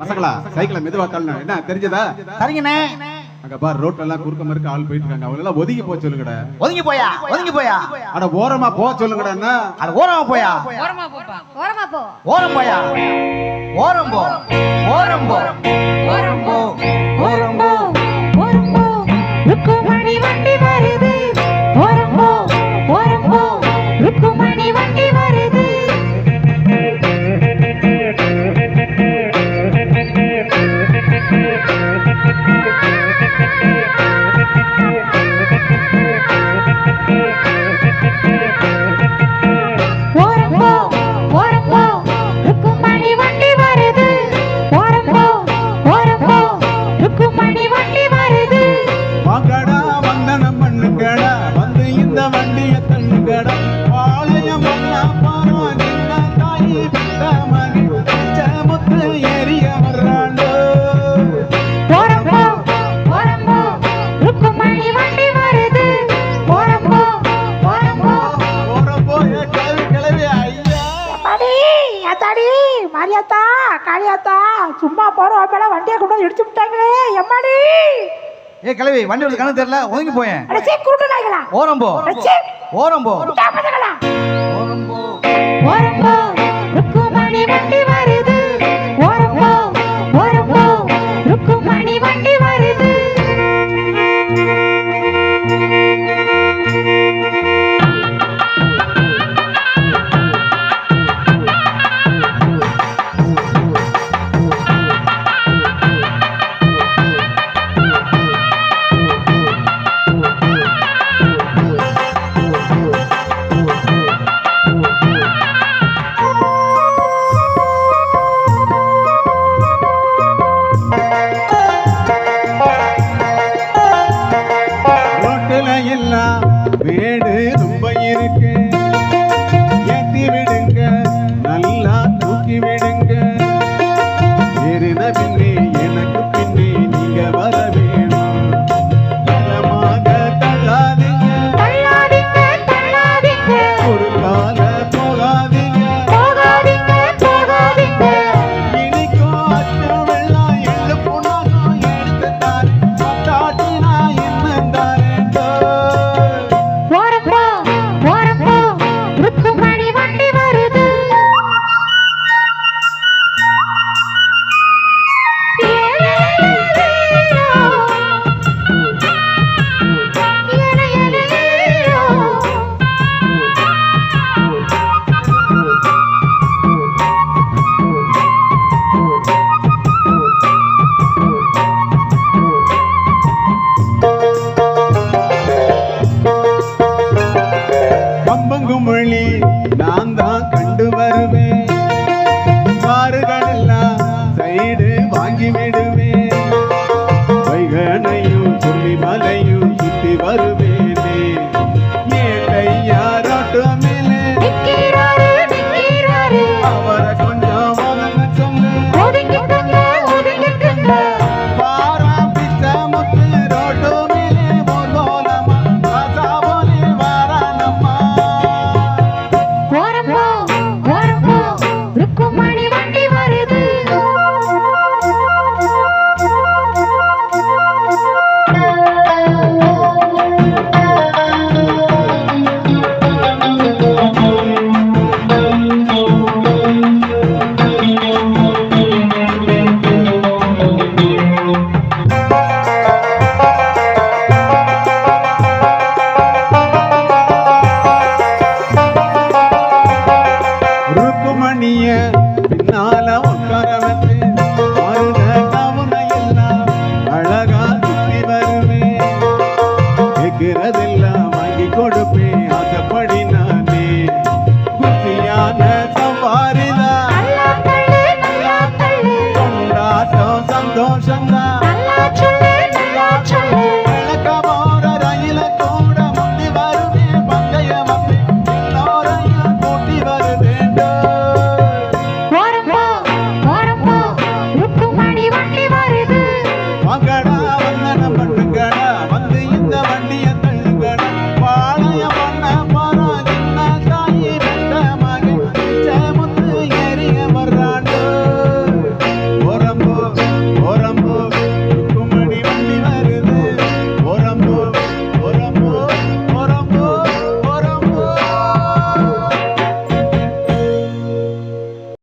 பசங்களா சைக்கிளை மெதுவா தள்ளணும் என்ன தெரிஞ்சதா? சரிங்கண்ணே. அங்க பாரு ரோட்ல எல்லாம் குறுக்க மறுக்க ஆள் போயிட்டு இருக்காங்க அவங்க எல்லாம் ஒதுங்கி போக சொல்லுங்கடா. ஒதுங்கி போயா? ஒதுங்கி போயா? அட ஓரமா போக சொல்லுங்கடா என்ன? அட ஓரமா போயா? ஓரமா போப்பா ஓரமா போ. ஓரம் போயா? ஓரம் போ. ஓரம் போ. ஓரம் போ. ஓரம் போ. அத்தாடி மாரியாத்தா காளியாத்தா சும்மா போற மேல வண்டியை கொண்டு வந்து இடிச்சு விட்டாங்களே எம்மாடி? ஏ கிளவி வண்டி எடுத்து கணக்கு தெரியல ஒதுங்கி போயேன். அடச்சே குருட்டு நாய்களா? ஓரம் போ. அடச்சே ஓரம் போ. பசங்களா ஓரம் போ. ஓரம்போ ருக்குமணி வண்டி வேடு ரொம்ப இருக்கு. ஆகிவிடுவேன் பின்னால